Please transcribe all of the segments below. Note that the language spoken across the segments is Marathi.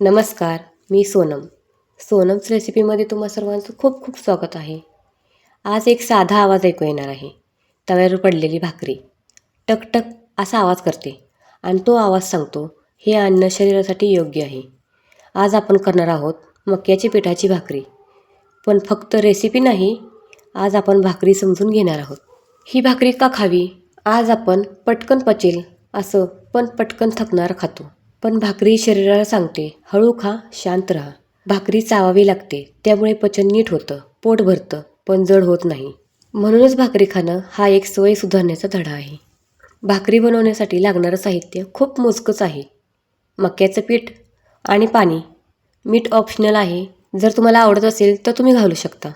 नमस्कार मी सोनम. सोनम्स रेसिपीमध्ये तुम्हा सर्वांचं खूप खूप स्वागत आहे. आज एक साधा आवाज ऐकू येणार आहे. तव्यावर पडलेली भाकरी. टकटक असा आवाज करते आणि तो आवाज सांगतो हे अन्न शरीरासाठी योग्य आहे. आज आपण करणार आहोत मक्याची पिठाची भाकरी. पण फक्त रेसिपी नाही आज आपण भाकरी समजून घेणार आहोत. ही भाकरी का खावी? आज आपण पटकन पचेल असं पण पटकन थकणार खातो. पण भाकरी शरीराला सांगते हळू खा शांत राहा. भाकरी चावावी लागते त्यामुळे पचन नीट होतं पोट भरतं पण जड होत नाही. म्हणूनच भाकरी खाणं हा एक सवय सुधारण्याचा धडा आहे. भाकरी बनवण्यासाठी लागणारं साहित्य खूप मोजकंच आहे. मक्याचं पीठ आणि पाणी. मीठ ऑप्शनल आहे. जर तुम्हाला आवडत असेल तर तुम्ही घालू शकता.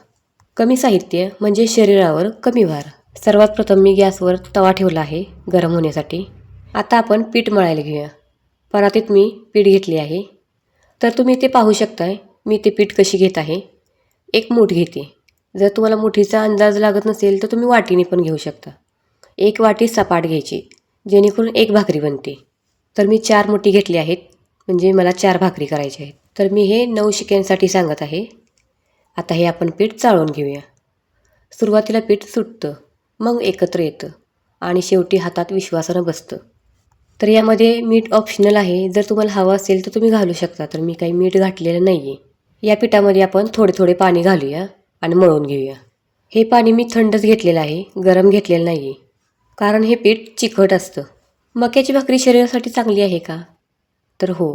कमी साहित्य म्हणजे शरीरावर कमी भार. सर्वात प्रथम मी गॅसवर तवा ठेवला आहे गरम होण्यासाठी. आता आपण पीठ मळायला घेऊया. परातीत मी पीठ घेतले आहे. तर तुम्ही ते पाहू शकताय मी ते पीठ कशी घेत आहे. एक मूठ घेते. जर तुम्हाला मुठीचा अंदाज लागत नसेल तर तुम्ही वाटीने पण घेऊ शकता. एक वाटी सपाट घ्यायची जेणेकरून एक भाकरी बनते. तर मी चार मुठी घेतली आहेत म्हणजे मला चार भाकरी करायची आहेत. तर मी हे नऊ शिक्यांसाठी सांगत आहे. आता हे आपण पीठ चाळून घेऊया. सुरुवातीला पीठ सुटतं मग एकत्र येतं आणि शेवटी हातात विश्वासानं बसतं. तर यामध्ये मीठ ऑप्शनल आहे. जर तुम्हाला हवं असेल तर तुम्ही घालू शकता. तर मी काही मीठ घातलेलं नाही आहे या पिठामध्ये आपण थोडे थोडे पाणी घालूया आणि मळून घेऊया. हे पाणी मी थंडच घेतलेलं आहे. गरम घेतलेलं नाही आहे कारण हे पीठ चिकट असतं. मक्याची भाकरी शरीरासाठी चांगली आहे का? तर हो.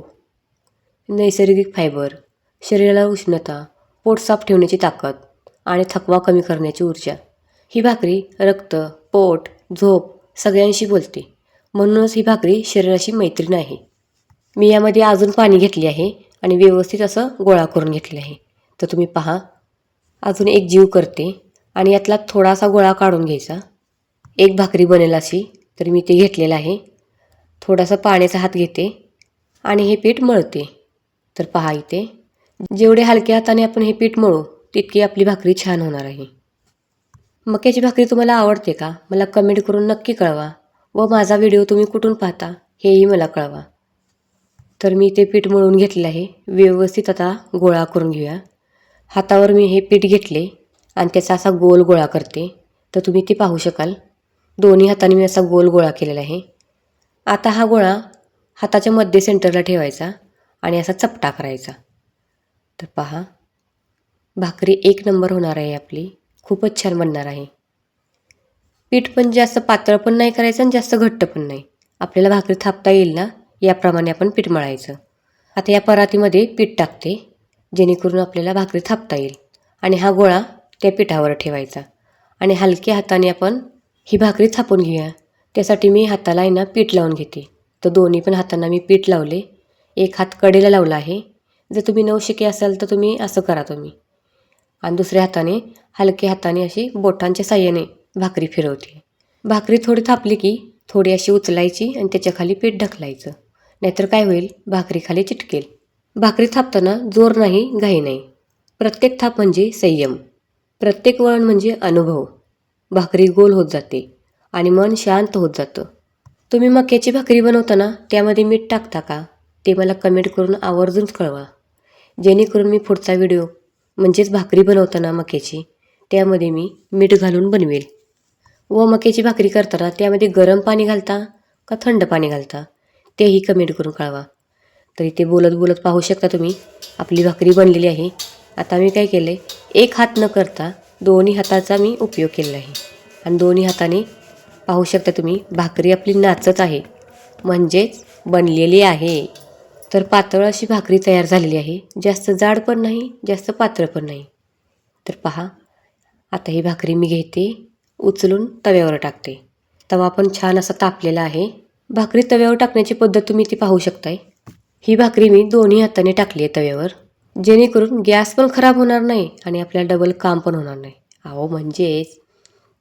नैसर्गिक फायबर शरीराला उष्णता पोट साफ ठेवण्याची ताकद आणि थकवा कमी करण्याची ऊर्जा. ही भाकरी रक्त पोट झोप सगळ्यांशी बोलते. म्हणूनच ही भाकरी शरीराशी मैत्रीण आहे मी यामध्ये अजून पाणी घेतले आहे आणि व्यवस्थित असं गोळा करून घेतले आहे. तर तुम्ही पहा. अजून एक जीव करते आणि यातला थोडासा गोळा काढून घ्यायचा. एक भाकरी बनेल अशी तर मी ते घेतलेलं आहे. थोडासा पाण्याचा हात घेते आणि हे पीठ मळते. तर पहा इथे. जेवढे हलक्या हाताने आपण हे पीठ मळू तितकी आपली भाकरी छान होणार आहे. मक्याची भाकरी तुम्हाला आवडते का? मला कमेंट करून नक्की कळवा. व माझा व्हिडिओ तुम्ही कुठून पाहता हेही मला कळवा. तर मी ते पीठ मळून घेतलं आहे. व्यवस्थित आता गोळा करून घेऊया. हातावर मी हे पीठ घेतले आणि त्याचा असा गोल गोळा करते. तर तुम्ही ते पाहू शकाल. दोन्ही हाताने मी असा गोल गोळा केलेला आहे. आता हा गोळा हाताच्या मध्य सेंटरला ठेवायचा आणि असा चपटा करायचा. तर पहा भाकरी एक नंबर होणार आहे आपली. खूपच छान बनणार आहे. पीठ पण जास्त पातळ पण नाही करायचं आणि जास्त घट्ट पण नाही. आपल्याला भाकरी थापता येईल ना? याप्रमाणे आपण पीठ मळायचं. आता या परातीमध्ये पीठ टाकते जेणेकरून आपल्याला भाकरी थापता येईल. आणि हा गोळा त्या पिठावर ठेवायचा. आणि हलक्या हाताने आपण ही भाकरी थापून घेऊया. त्यासाठी मी हाताला आहे ना पीठ लावून घेते. तर दोन्ही पण हातांना मी पीठ लावले. एक हात कडेला लावला आहे. जर तुम्ही नवशिके असाल तर तुम्ही असं करा तुम्ही. आणि दुसऱ्या हाताने हलक्या हाताने अशी बोटांच्या साह्याने भाकरी फिरवते. भाकरी थोडी थापली की थोडी अशी उचलायची आणि त्याच्याखाली पीठ ढकलायचं. नाहीतर काय होईल? भाकरी खाली चिटकेल. भाकरी थापताना जोर नाही घाई नाही. प्रत्येक थाप म्हणजे संयम. प्रत्येक वळण म्हणजे अनुभव. भाकरी गोल होत जाते आणि मन शांत होत जातं. तुम्ही मक्याची भाकरी बनवताना त्यामध्ये मीठ टाकता का? ते मला कमेंट करून आवर्जून कळवा. जेणेकरून मी पुढचा व्हिडिओ म्हणजेच भाकरी बनवताना मक्याची त्यामध्ये मी मीठ घालून बनवेल. व मक्याची भाकरी करताना त्यामध्ये गरम पाणी घालता का थंड पाणी घालता तेही कमेंट करून कळवा. तर इथे बोलत बोलत पाहू शकता तुम्ही आपली भाकरी बनलेली आहे. आता मी काय केलं आहे एक हात न करता दोन्ही हाताचा मी उपयोग केलेला आहे. आणि दोन्ही हाताने पाहू शकता तुम्ही भाकरी आपली नाचत आहे म्हणजेच बनलेली आहे. तर पातळ अशी भाकरी तयार झालेली आहे. जास्त जाड पण नाही जास्त पातळ पण नाही. तर पहा आता ही भाकरी मी घेते. उचलून तव्यावर टाकते. तवा पण छान असा तापलेला आहे. भाकरी तव्यावर टाकण्याची पद्धत तुम्ही ती पाहू शकताय. ही भाकरी मी दोन्ही हाताने टाकली आहे तव्यावर. जेणेकरून गॅस पण खराब होणार नाही आणि आपल्याला डबल काम पण होणार नाही. अहो म्हणजेच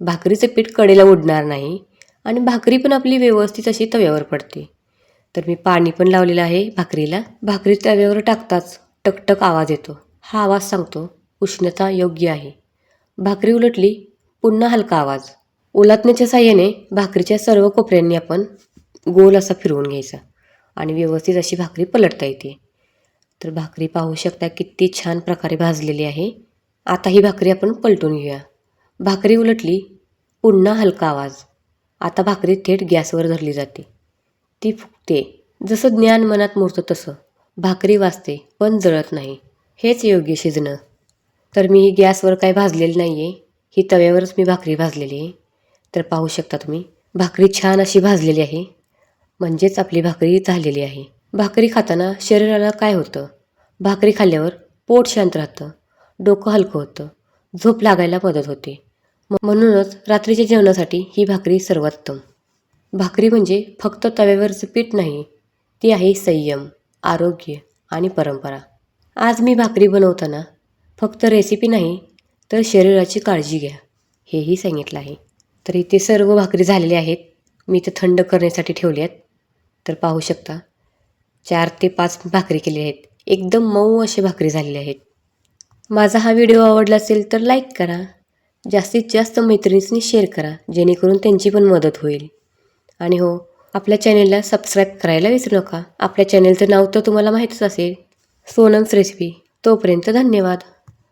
भाकरीचं पीठ कडेला उडणार नाही आणि भाकरी पण आपली व्यवस्थित अशी तव्यावर पडते. तर मी पाणी पण लावलेलं आहे भाकरीला. भाकरी तव्यावर टाकताच टकटक आवाज येतो. हा आवाज सांगतो उष्णता योग्य आहे. भाकरी उलटली पुन्हा हलका आवाज. ओलातण्याच्या साह्याने भाकरीच्या सर्व कोपऱ्यांनी आपण गोल असा फिरवून घ्यायचा आणि व्यवस्थित अशी भाकरी पलटता येते. तर भाकरी पाहू शकता किती छान प्रकारे भाजलेली आहे. आता ही भाकरी आपण पलटून घेऊया. भाकरी उलटली पुन्हा हलका आवाज. आता भाकरी थेट गॅसवर धरली जाते. ती फुगते. जसं ज्ञान मनात मोडतं तसं. भाकरी वाजते पण जळत नाही. हेच योग्य शिजणं. तर मी ही गॅसवर काय भाजलेली नाही आहे ही तव्यावरच मी भाकरी भाजलेली आहे. तर पाहू शकता तुम्ही भाकरी छान अशी भाजलेली आहे. म्हणजेच आपली भाकरी झालेली आहे. भाकरी खाताना शरीराला काय होतं? भाकरी खाल्ल्यावर पोट शांत राहतं डोकं हलकं होतं झोप लागायला मदत होते. म्हणूनच रात्रीच्या जेवणासाठी ही भाकरी सर्वोत्तम भाकरी म्हणजे फक्त तव्यावरचं पीठ नाही ती आहे संयम आरोग्य आणि परंपरा. आज मी भाकरी बनवताना फक्त रेसिपी नाही तर शरीराची काळजी घ्या. हेही सांगितलं आहे. तर इथे सर्व भाकरी झालेले आहेत. मी ते थंड करण्यासाठी ठेवले आहेत. तर पाहू शकता चार ते पाच भाकरी केलेल्या आहेत. एकदम मऊ अशी भाकरी झालेली आहेत. माझा हा व्हिडिओ आवडला असेल तर लाईक करा. जास्तीत जास्त मैत्रिणींनी शेअर करा जेणेकरून त्यांची पण मदत होईल. आणि हो आपल्या चॅनेलला सबस्क्राईब करायला विसरू नका. आपल्या चॅनेलचं नाव तर तुम्हाला माहीतच असेल. सोनम्स रेसिपी. तोपर्यंत धन्यवाद.